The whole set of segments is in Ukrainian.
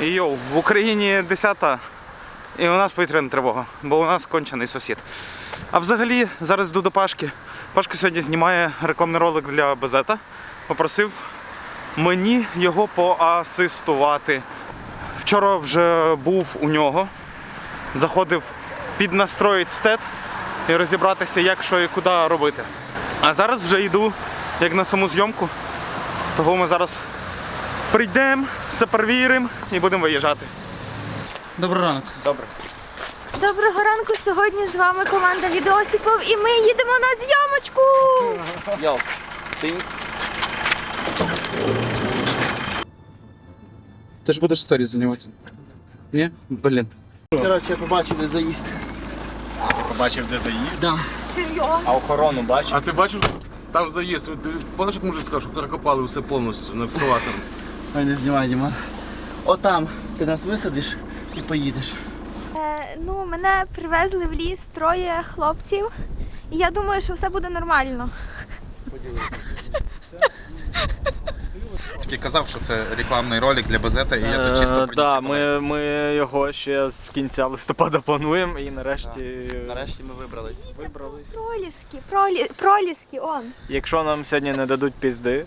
Йоу, в Україні 10-та і у нас повітряна тривога, бо у нас кончений сусід. А взагалі зараз йду до Пашки. Пашка сьогодні знімає рекламний ролик для Безета. Попросив мені його поасистувати. Вчора вже був у нього, заходив піднастроїть стет і розібратися, як що і куди робити. А зараз вже йду як на саму зйомку. Того ми зараз прийдемо, все перевіримо і будемо виїжджати. Добрий ранок. Добре. Доброго ранку. Сьогодні з вами команда відеосіпов і ми їдемо на зйомочку. Йоу, ти Ти ж будеш сторіс знімати? Ні? Блін. коротше, я побачив де заїзд. Побачив, де заїзд, Да. Серйозно. а охорону бачив. А ти бачив, там заїзд. Ти Пам'ятаєш, як мужик сказав, що перекопали все повністю на екскаватором. Ой, не знімай, Діма. Отам ти нас висадиш і поїдеш. Е, ну, мене привезли в ліс троє хлопців. І я думаю, що все буде нормально. Тільки казав, що це рекламний ролик для Безета, і я тут чисто Е, приніс. да, ми, ми його ще з кінця листопада плануємо і нарешті. Нарешті ми вибрались. Вибрались. Проліски, пролі... проліски, он. Якщо нам сьогодні не дадуть пізди,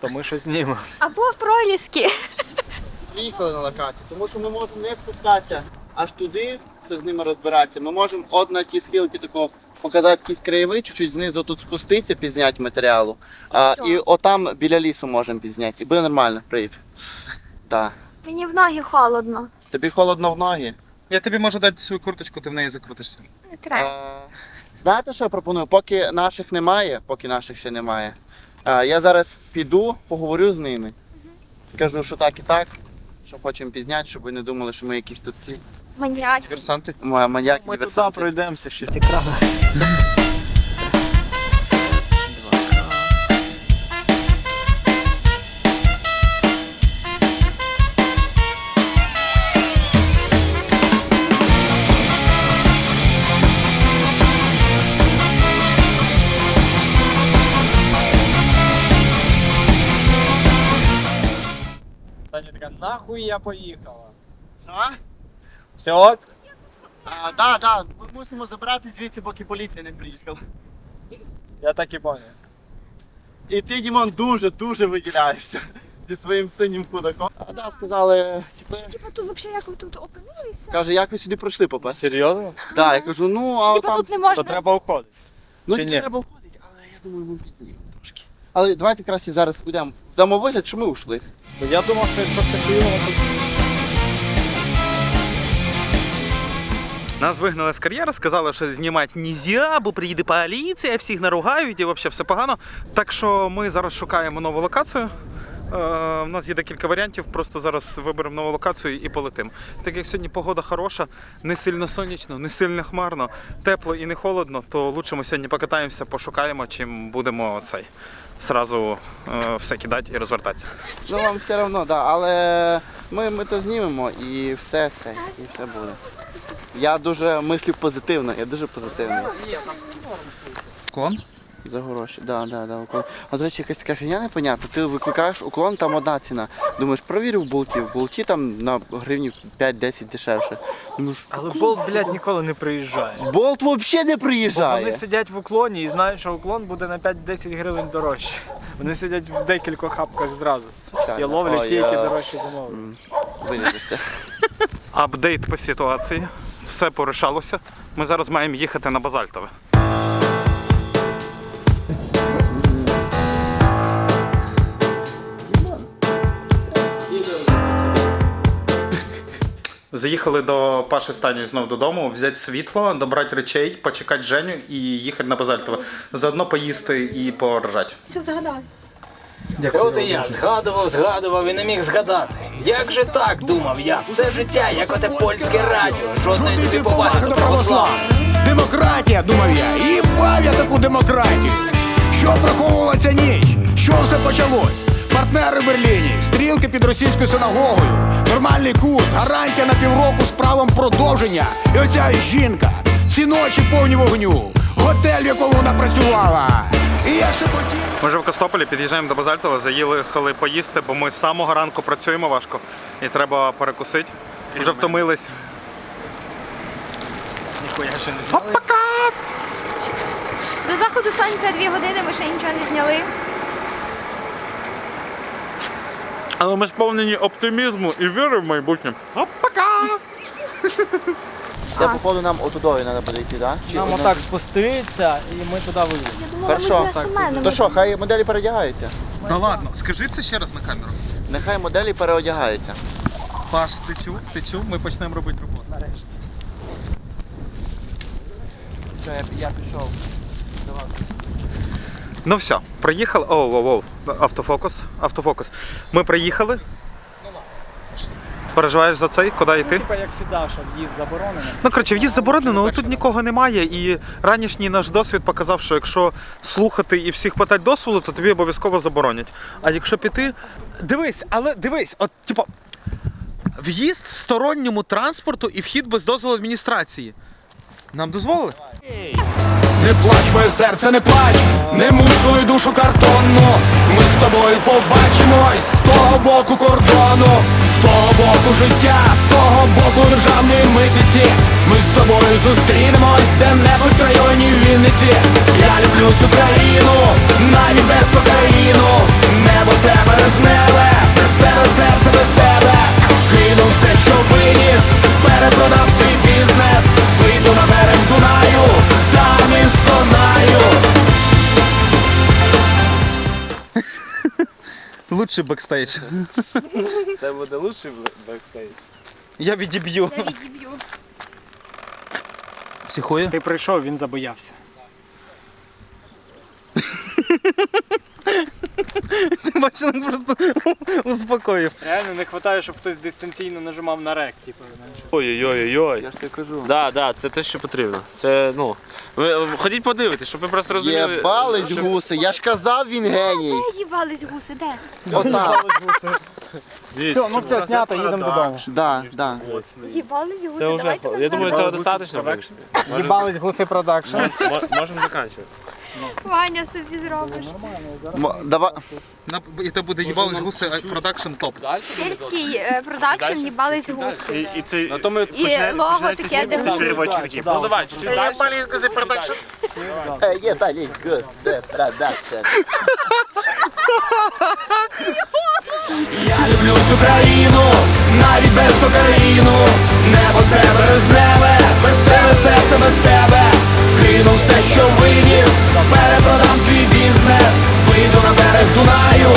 то ми щось знімемо. Або проліски. Приїхали на локацію, тому що ми можемо не спускатися аж туди, з ними розбиратися. Ми можемо от на ті схилки такого показати якісь краєвид, чуть-чуть знизу тут спуститися, пізняти матеріалу. А, і отам біля лісу можемо пізняти. І буде нормально, привіт. Да. Мені в ноги холодно. Тобі холодно в ноги. Я тобі можу дати свою курточку, ти в неї закрутишся. Не треба. Е, Знаєте, що я пропоную? Поки наших немає, поки наших ще немає, я зараз піду, поговорю з ними. Скажу, що так і так, що хочемо підняти, щоб ви не думали, що ми якісь тут ці Маньяки. Диверсанти. маньяки, Ми диверсанти. пройдемося ще цікаво. Я поїхала. Що? Все ок? А, да, да, ми мусимо забрати звідси, поки поліція не приїхала. Я так і поняв. І ти, Дімон, дуже, дуже виділяєшся зі своїм синім кудаком. А, да, сказали, типу, Типа тут взагалі як ви тут опинилися? каже, як ви сюди пройшли попасти? Серйозно? Да, я кажу, ну, а Типа там... тут не можна. То треба уходити. Ну, Чи ні? треба входити, але я думаю, ми підзнімемо трошки. Але давайте краще зараз будемо дамо вигляд, що ми ушли. Я думав, що якщо це Києво, то Нас вигнали з кар'єри, сказали, що знімати нельзя, бо приїде поліція, всіх наругають і взагалі все погано. Так що ми зараз шукаємо нову локацію. Е, У нас є декілька варіантів, просто зараз виберемо нову локацію і полетимо. Так як сьогодні погода хороша, не сильно сонячно, не сильно хмарно, тепло і не холодно, то лучше ми сьогодні покатаємося, пошукаємо, чим будемо цей сразу е, все кидати і розвертатися. Ну вам все одно, да, але ми, ми то знімемо і все це, і все буде. Я дуже мислю позитивно, я дуже позитивний. Клон? За гроші, да, да, да, уклон. А до речі, якась така фігня непонятна. Ти викликаєш уклон, там одна ціна. Думаєш, провірив в болті. В болті там на гривні 5-10 дешевше. Думаєш, Але болт, блядь, ніколи не приїжджає. болт взагалі не Бо приїжджає. вони сидять в уклоні і знають, що уклон буде на 5-10 гривень дорожче. Вони сидять в декількох хапках зразу. І ловлять Ой, ті, які я- дорожче замовили. М, Виріжеш це. Апдейт по ситуації. Все порішалося. Ми зараз маємо їхати на Базальтове. Заїхали до Паші Стані знову додому, взяти світло, добрати речей, почекати Женю і їхати на Базальтове. Заодно поїсти і поржати. Що загадали? От і я згадував, згадував і не міг згадати. Як же так думав я? Все життя, як оте польське радіо. Жодної тобі поваги до православ. Демократія, думав я, і бав я таку демократію. Що приховувалася ніч, що все почалось? Партнери в Берліні, стрілки під російською синагогою, нормальний курс, гарантія на півроку з правом продовження. І оця жінка, ці ночі повні вогню, готель, в якому вона працювала. І я шепотів. Ми вже в Костополі під'їжджаємо до Базальтова, заїхали поїсти, бо ми з самого ранку працюємо важко і треба перекусити. Вже втомились. Ніхуя ще не зняли. До заходу сонця дві години, ми ще нічого не зняли. Але ми сповнені оптимізму і віри в майбутнє. Це походу нам отудою треба буде йти, так? Нам отак спуститься і ми туди вийдемо. Хорошо. То що, хай моделі переодягаються. Да ладно, скажи це ще раз на камеру. Нехай моделі переодягаються. Паш, ти чув? Ти чув? Ми почнемо робити роботу. Все, я, я пішов. Ну все, приїхали. Оу, оу, оу. Автофокус. Автофокус. Ми приїхали. Переживаєш за цей? Куди йти? Типа як завжди, що в'їзд заборонений. Ну, коротше, в'їзд заборонено, але тут нікого немає. І ранішній наш досвід показав, що якщо слухати і всіх питати дозволу, то тобі обов'язково заборонять. А якщо піти. Дивись, але дивись, от, типу, в'їзд сторонньому транспорту і вхід без дозволу адміністрації. Нам дозволили? Не плач, моє серце, не плач, не муч свою душу картонну. Ми з тобою побачимось з того боку кордону, з того боку життя, з того боку державної митниці. Ми з тобою зустрінемось де-небудь в районі Вінниці. Я люблю цю країну, навіть без кокаїну. Небо це березневе, без тебе серце без тебе. Кину все, що виніс, перепродав свій бізнес. Вийду на берег Дунаю, там. Лучший бекстейдж. Це буде лучший бекстейдж. Я відіб'ю. Я відіб'ю. Психує? Ти прийшов, він забоявся. Ти бачиш, він просто успокоїв. Реально не вистачає, щоб хтось дистанційно нажимав на рек, типу, Ой-ой-ой-ой. Я ж тобі кажу. Да, да, це те, що потрібно. Це, ну. Ви ходіть подивитись, щоб ви просто розуміли. Єбались що- гуси, я ж казав, він геній. Де їбались гуси, де? Отак. Все, ну все, знято, їдемо додому. Да, да. Їбались гуси, Це вже, давайте я думаю, цього достатньо. в принципі. Їбались гуси продакшн. Мо- Можемо закінчувати. Ваня собі зробиш. М- Давай. На, і це буде їбались гуси продакшн топ. Сільський е, продакшн їбались гуси. І це На то ми І лого таке, де гуси. Ну давай, чуть далі. Е, Є далі гуси, продакшн. Я люблю цю країну, навіть без кокаїну. Небо це березневе, без тебе серце без тебе. Кину все, що виніс, перепродам свій бізнес. Вийду на берег Дунаю,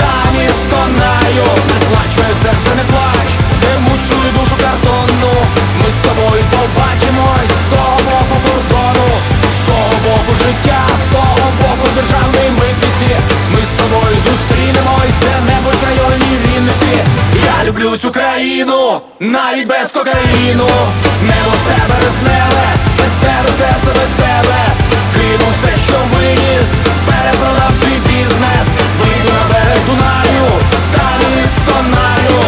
там і сконаю. Не плач, моє серце, не плач, не муч свою душу картонну. Ми з тобою побачимось з того боку кордону, з того боку життя, з того боку державної митниці. Ми з тобою зустрінемось де-небудь в районі Вінниці. Я люблю цю країну, навіть без кокаїну. Небо це березневе, тебе серце без тебе. Кину все, що виніс, перепродав свій бізнес. Вийду на берег Дунаю, там і сконаю.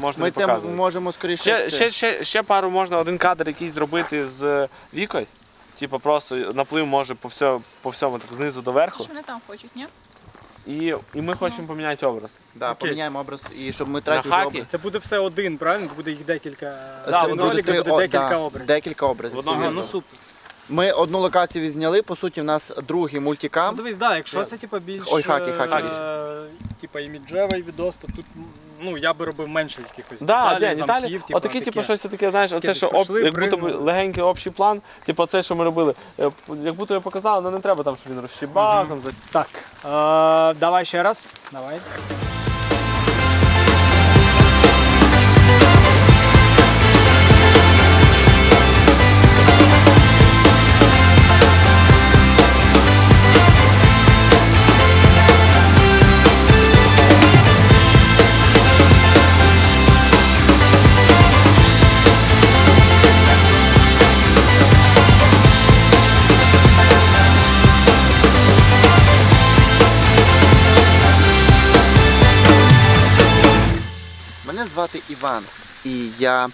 Можна Ми не це показувати. можемо скоріше. Ще, ще, ще, ще пару можна один кадр якийсь зробити з вікою. Типу просто наплив може по, все, по всьому так знизу до верху. Що вони там хочуть, ні? І, і ми хочемо поміняти образ. Да, поміняємо образ і щоб ми третій вже хакі. образ. Це буде все один, правильно? Буде їх декілька. Да, Це воно буде три- буде о, декілька да, образів. Декілька образів. В одному Ну супер. Ми одну локацію відзняли, по суті, в нас другий Ну, мультикам. дивись, да, якщо це типа більш Ой, хакі, хакі. е, типа іміджевий відос, то тут ну я би робив менше якихось Да, деталей, Деталі, замків, типа, отакі, типу, таке. щось таке, знаєш, оце, Таке що об, пішли, як будто б бригнули. легенький общий план, типу, це, що ми робили. Е, Як будто я показав, але не треба там, щоб він розщібав, там, за- Так, е, давай ще раз. Давай. Звати Іван, і я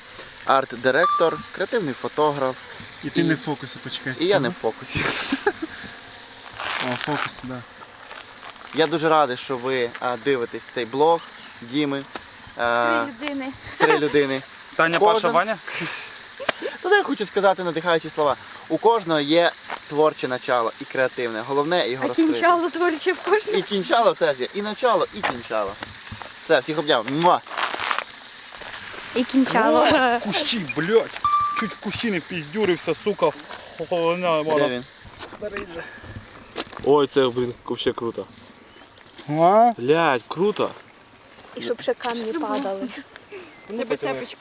арт-директор, креативний фотограф, І ти не в фокусі, почекай. І я не в фокусі. О, фокус, так. Да. Я дуже радий, що ви а, дивитесь цей блог Діми. Три Е, людини. три людини. Таня, Кожен- Паша, Ваня. Ну, я хочу сказати надихаючі слова. У кожного є творче начало і креативне. Головне його А розкрити. кінчало творче в кожному. І кінчало теж є. І начало, і кінчало. Все, всіх обняв. Муа! І кінчало. Кущі, блядь. Чуть в кущі не піздюрився, сука. Де він? Ой, це, блін, взагалі круто. А? Блядь, круто. І щоб ще камні падали.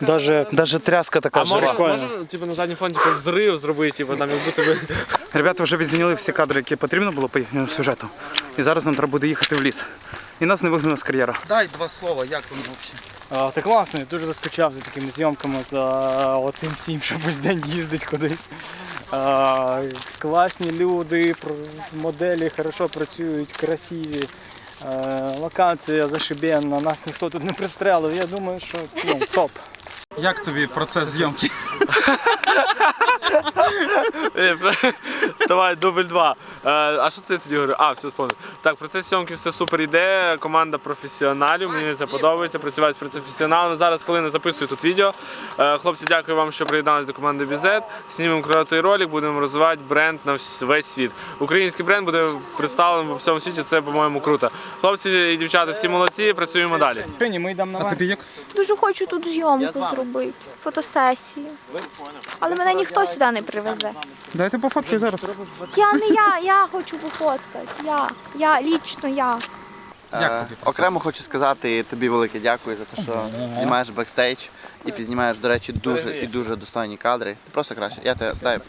Даже Даже тряска така А жива. прикольно. можна типу, на задній фон типу, взрив зробити, типу, там, як будто би... Ребята вже відзняли всі кадри, які потрібно було по їхньому сюжету. І зараз нам треба буде їхати в ліс. І нас не вигнано з кар'єра. Дай два слова, як воно взагалі? Та класно, я дуже заскучав за такими зйомками, за оцим всім, що весь день їздить кудись. А, класні люди, моделі хорошо працюють, красиві. Е, Локація зашибенна, нас ніхто тут не пристрелив. Я думаю, що ну, топ. Як тобі процес зйомки? Давай, дубль два. Е, А що це я тоді говорю? А, все спомнив. Так, процес зйомки все супер іде. Команда професіоналів. Мені це подобається. Працювати з професіоналами. Зараз хвилина записую тут відео. Е, Хлопці, дякую вам, що приєдналися до команди Бізет. Знімемо крутий ролик, будемо розвивати бренд на весь світ. Український бренд буде представлений у всьому світі. Це, по-моєму, круто. Хлопці і дівчата, всі молодці, працюємо далі. Ми йдемо на А тобі як? Дуже хочу тут зйомку зробити, фотосесію. Але мене ніхто сюди не привезе. Дайте пофоткаю зараз. Я не я, я хочу пофоткати. Я, я, лічно я. Як Е, тобі процес? Окремо хочу сказати тобі велике дякую за те, що знімаєш бекстейдж і підзнімаєш, до речі, дуже і дуже достойні кадри. Ти просто краще. Я тебе дай.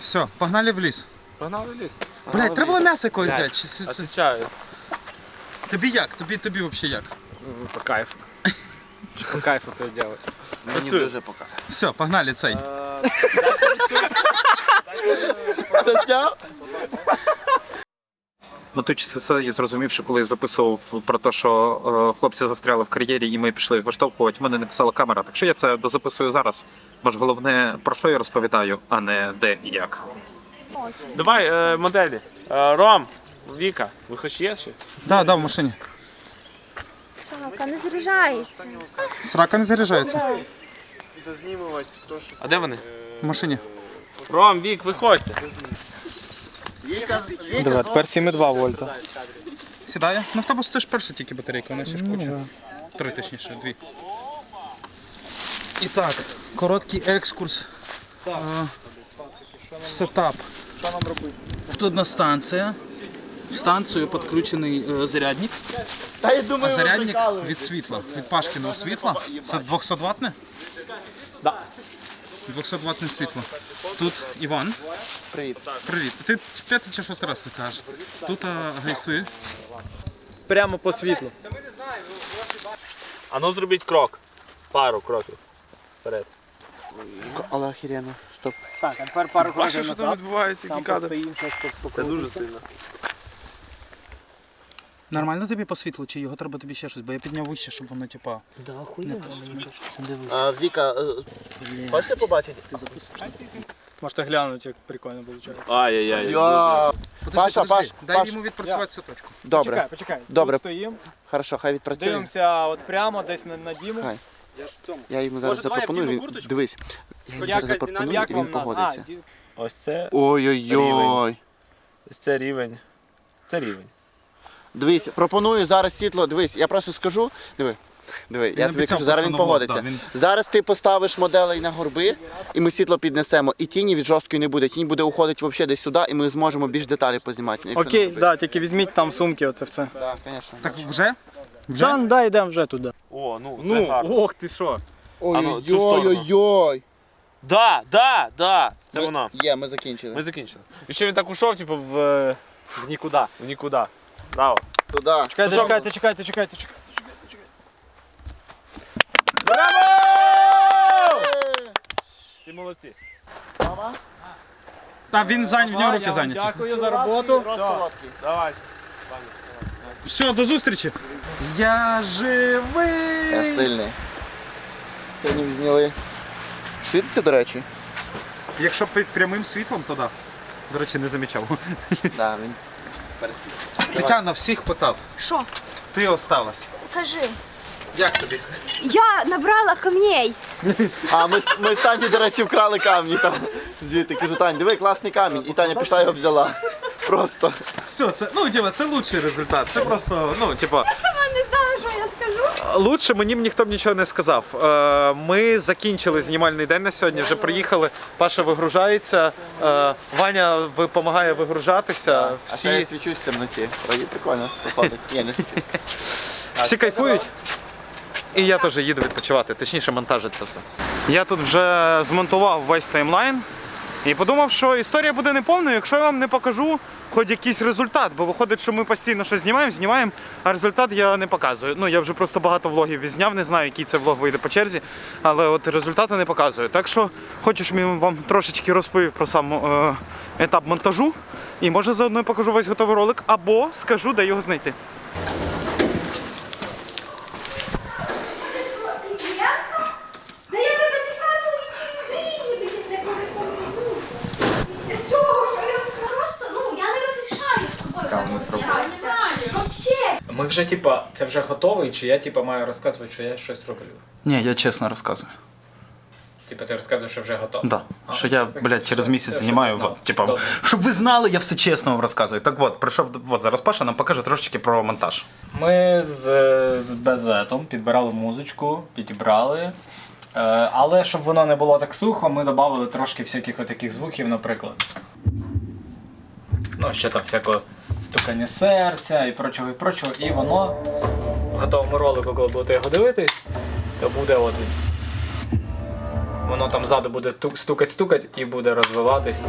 Все, погнали в ліс. Погнали в ліс. Блять, треба було м'ясо якогось взяти. Чи... с- с- Отвечаю. Тобі як? Тобі, тобі взагалі як? По кайфу. По кайфу то делать. Мені Працюю. дуже пока. Все, погнали цей. Мотичись все і зрозумів, що коли я записував про те, що е, хлопці застряли в кар'єрі і ми пішли виштовхувати, в мене не писала камера. Так що я це дозаписую зараз. Бо ж головне, про що я розповідаю, а не де і як. Давай, е, моделі. Е, Ром, Віка, ви хоч є ще? Да, да, в машині. Так, не заряджається. Срака не заряджається. А де вони? В машині. Ром, Вік, виходьте. Давай, тепер 7,2 вольта. Сідає. Ну в тебе це ж перша тільки батарейка, вона ще ж куча. Три точніше, дві. І так, короткий екскурс. е, В сетап. Що нам робити? Тут одна станція. В станцію підключений е, зарядник. Та я думаю, зарядник від світла, від Пашкіного світла. Це 200 ватне? Да. 200 ватне світло. Тут Іван. Привіт. Привіт. Ти п'ятий чи шостий раз це кажеш. Тут а, гайси. Прямо по світлу. А ну зробіть крок. Пару кроків. Вперед. Але охеренно. Стоп. Так, а тепер пару кроків назад. відбувається, Там постоїмо, щось Це дуже сильно. Нормально тобі по світлу, чи його треба тобі ще щось, бо я підняв вище, щоб воно типа. А, Віка, е, хочете побачити? Можете глянути, як прикольно виходить. Ай-яй-яй. Я... Подожди, Паша, подожди. Паш, Дай Паш. йому відпрацювати цю точку. Добре, Почекай, почекай. Добре. Тут стоїмо, хорошо, хай відпрацює. дивимося от прямо десь на, на Діму. Хай. Я йому зараз Може, давай я запропоную. вдіну Він... Дивись. Я йому зараз запропоную, як і вам він надо? А, погодиться. ді- Ось це, Ой-ой-ой. ось це рівень. Це рівень. Дивись, пропоную зараз світло. Дивись, я просто скажу. Диви. Диви, я тобі обіцяв кажу, зараз він погодиться. да, він- Зараз ти поставиш моделей на горби, і ми світло піднесемо. І тіні від жорсткої не буде. Тінь буде уходити взагалі десь туди, і ми зможемо більш деталі познімати. якщо Окей, не да, тільки візьміть там сумки, оце все. Так, звісно. Так вже? Вже? Да, да, йдемо вже туди. О, ну, це Ну, гарно. ох ти що. А ну, цю сторону. Ой-ой-ой. Да, да, да. Це Ми- воно. Є, ми закінчили. Ми закінчили. І ще він так ушов, типу, в, е, в нікуди. В нікуди. Браво. Туди. Чекайте, чекайте, чекайте, чекайте, чекайте. Ти молодці. Так, він зайняв, в нього руки зайняті. Дякую за роботу. Давай. Все, до зустрічі. Я живий. Я сильний. Сьогодні відзняли. Світиться, до речі? Якщо під прямим світлом, то да. До речі, не замічав. Да, він. Тетяна всіх питав. Що? Ти осталась. Кажи. Як тобі? Я набрала камней. А ми, з- ми з Тані, до речі, вкрали камні там. Звідти кажу, Тань, диви, класний камінь. І Таня пішла його взяла. Просто. Все, це ну діва, це лучший результат. Це просто, ну, типа. Сама не знала, що я скажу. Лучше мені ніхто б нічого не сказав. Е, Ми закінчили знімальний день на сьогодні, вже приїхали. Паша вигружається, е, Ваня допомагає вигружатися. А я Всі, свічусь в темноті. Прикольно виходить. Ні, не свічусь. всі кайфують. І я теж їду відпочивати, точніше монтажити це все. Я тут вже змонтував весь таймлайн і подумав, що історія буде неповною, якщо я вам не покажу хоч якийсь результат, бо виходить, що ми постійно щось знімаємо, знімаємо, а результат я не показую. Ну я вже просто багато влогів відзняв, не знаю, який це влог вийде по черзі, але от результати не показую. Так що хочеш, я вам трошечки розповів про сам е, етап монтажу, і може заодно покажу весь готовий ролик, або скажу, де його знайти. Да я тебе десяту гривні, блін, не порекомендую. Після цього що я просто, ну, я не з тобою. Там так ми розмовляти. Вообще. Ми вже, типа, це вже готовий, чи я типа маю розказувати, що я щось роблю? Ні, я чесно розказую. Типа ти розказуєш, що вже готовий? Да. А, що я, блядь, через все, місяць все, знімаю. щоб ти Вот, типа, Добре. щоб ви знали, я все чесно вам розказую. Так от, прийшов от зараз Паша нам покаже трошечки про монтаж. Ми з, з Безетом підбирали музичку, підібрали. Е, але щоб воно не було так сухо, ми додали трошки всяких отаких звуків, наприклад. Ну, ще там всякого стукання серця і прочого, і прочого. І воно в готовому ролику, коли будете його дивитись, то буде от. Воно там ззаду буде стукать-стукать і буде розвиватись.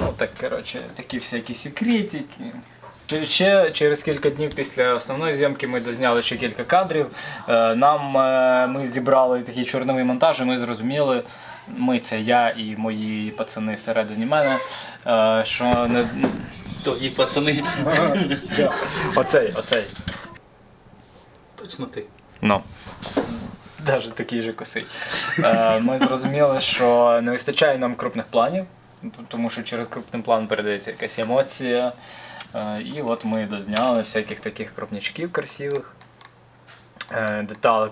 Ну, так, коротше, такі всякі секретики. Ще- Ще через кілька днів після основної зйомки ми дозняли ще кілька кадрів. Е, Нам е, ми зібрали такий чорновий монтаж, і ми зрозуміли, ми це я і мої пацани всередині мене, е, що не твої пацани. Оцей, оцей. Точно ти. Ну. Навіть такий же косий. Е, Ми зрозуміли, що не вистачає нам крупних планів, тому що через крупний план передається якась емоція. Е, І от ми дозняли всяких таких крупнячків красивих, е,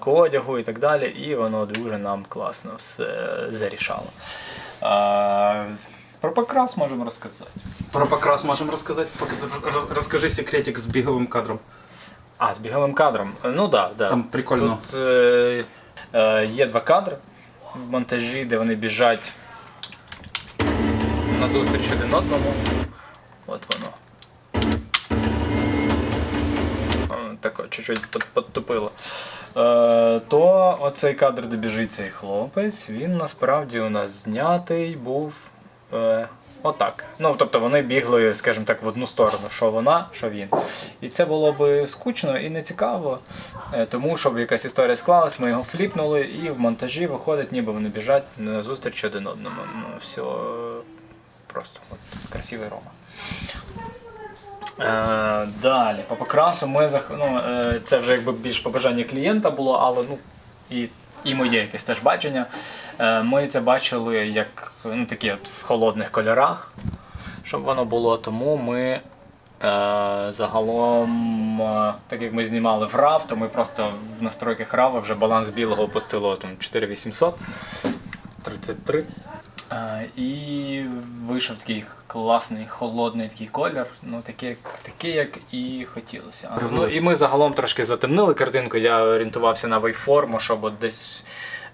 одягу і так далі, і воно дуже нам класно все зарішало. Про покрас можемо розказати. Про покрас можемо розказати. Поки Розкажи секретик з біговим кадром. А, з біговим кадром. Ну так, да, да. Там прикольно. Тут е, е, є два кадри в монтажі, де вони біжать назустріч один одному. От воно. Так чуть-чуть подтупило. Е, то оцей кадр, де біжить цей хлопець, він насправді у нас знятий був. Е, Отак. Ну, тобто вони бігли, скажімо так, в одну сторону, що вона, що він. І це було би скучно і нецікаво, е, тому щоб якась історія склалась, ми його фліпнули, і в монтажі виходить, ніби вони біжать на зустріч один одному. Ну, все просто от, красивий Рома. Е, далі, по покрасу ми зах... ну, е, це вже якби більш побажання клієнта було, але ну, і, і моє якесь теж бачення. Е, ми це бачили як ну, такі от в холодних кольорах, щоб воно було. Тому ми е, загалом, е, так як ми знімали в RAW, то ми просто в настройках RAW вже баланс білого опустило там 4800, 33. І вийшов такий класний, холодний такий колір, ну такий, такий, як і хотілося. Ну і ми загалом трошки затемнили картинку. Я орієнтувався на вейформу, щоб от десь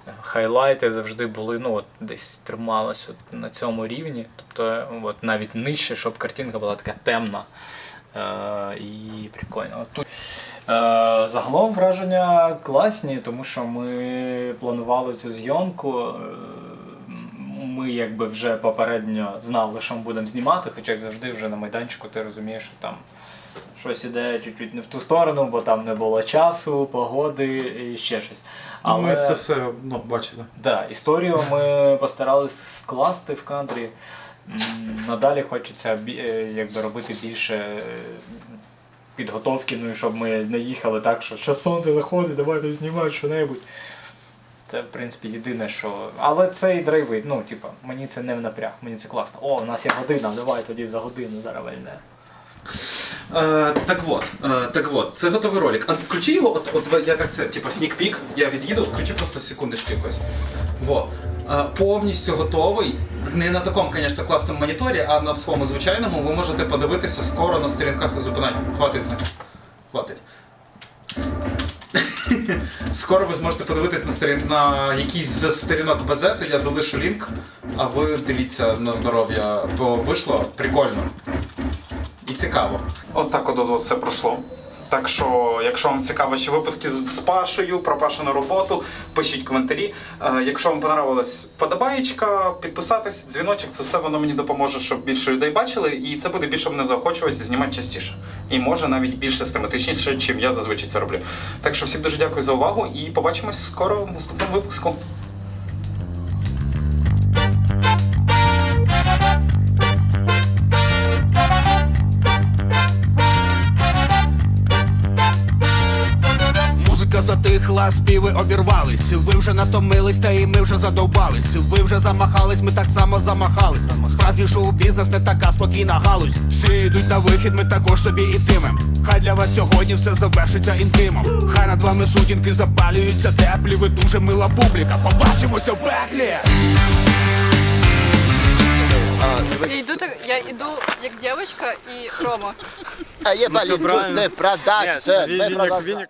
е, хайлайти завжди були, ну от десь трималось от на цьому рівні. Тобто, от навіть нижче, щоб картинка була така темна. Е, і прикольно. От Тут Е, загалом враження класні, тому що ми планували цю зйомку. Ми якби вже попередньо знали, що ми будемо знімати, хоча як завжди вже на майданчику ти розумієш, що там щось іде чуть-чуть не в ту сторону, бо там не було часу, погоди і ще щось. Але... Ми це все ну, бачили. Да, історію ми постарались скласти в кадрі. Надалі хочеться е, якби робити більше е, підготовки, ну і щоб ми не їхали так, що ще сонце заходить, давайте знімати що-небудь. Це, в принципі, єдине, що. Але цей драйвить, ну, типа, мені це не в напряг, мені це класно. О, у нас є година, давай тоді за годину зараз вельне. Е, так от, е, так от, це готовий ролик. А включи його, от, от я так це, типу, снік-пік, я від'їду, включи просто секундочки якось. Во. Е, повністю готовий. Не на такому, звісно, класному моніторі, а на своєму звичайному ви можете подивитися скоро на сторінках зупинань. Хватить з них. Хватить. Скоро ви зможете подивитись на сторін на якийсь з сторінок Базету, я залишу лінк, а ви дивіться на здоров'я, бо вийшло прикольно і цікаво. От так от, от все пройшло. Так що, якщо вам цікаво ще випуски з, Пашею про Пашину роботу, пишіть коментарі. Е, якщо вам понравилось подобаєчка, підписатись, дзвіночок, це все воно мені допоможе, щоб більше людей бачили, і це буде більше мене заохочувати знімати частіше. І може навіть більш систематичніше, чим я зазвичай це роблю. Так що всім дуже дякую за увагу і побачимось скоро в наступному випуску. Затихла, співи обірвались. Ви вже натомились, та і ми вже задовбались. Ви вже замахались, ми так само замахались. Справжній шоу-бізнес не така спокійна галузь. Всі йдуть на вихід, ми також собі ітимем. Хай для вас сьогодні все завершиться інтимом. Хай над вами сутінки запалюються теплі. Ви дуже мила публіка. Побачимося в пеклі! Я йду так, я йду як дівчинка і Рома. А є Ну, це продакшн. Віняк, продакшн.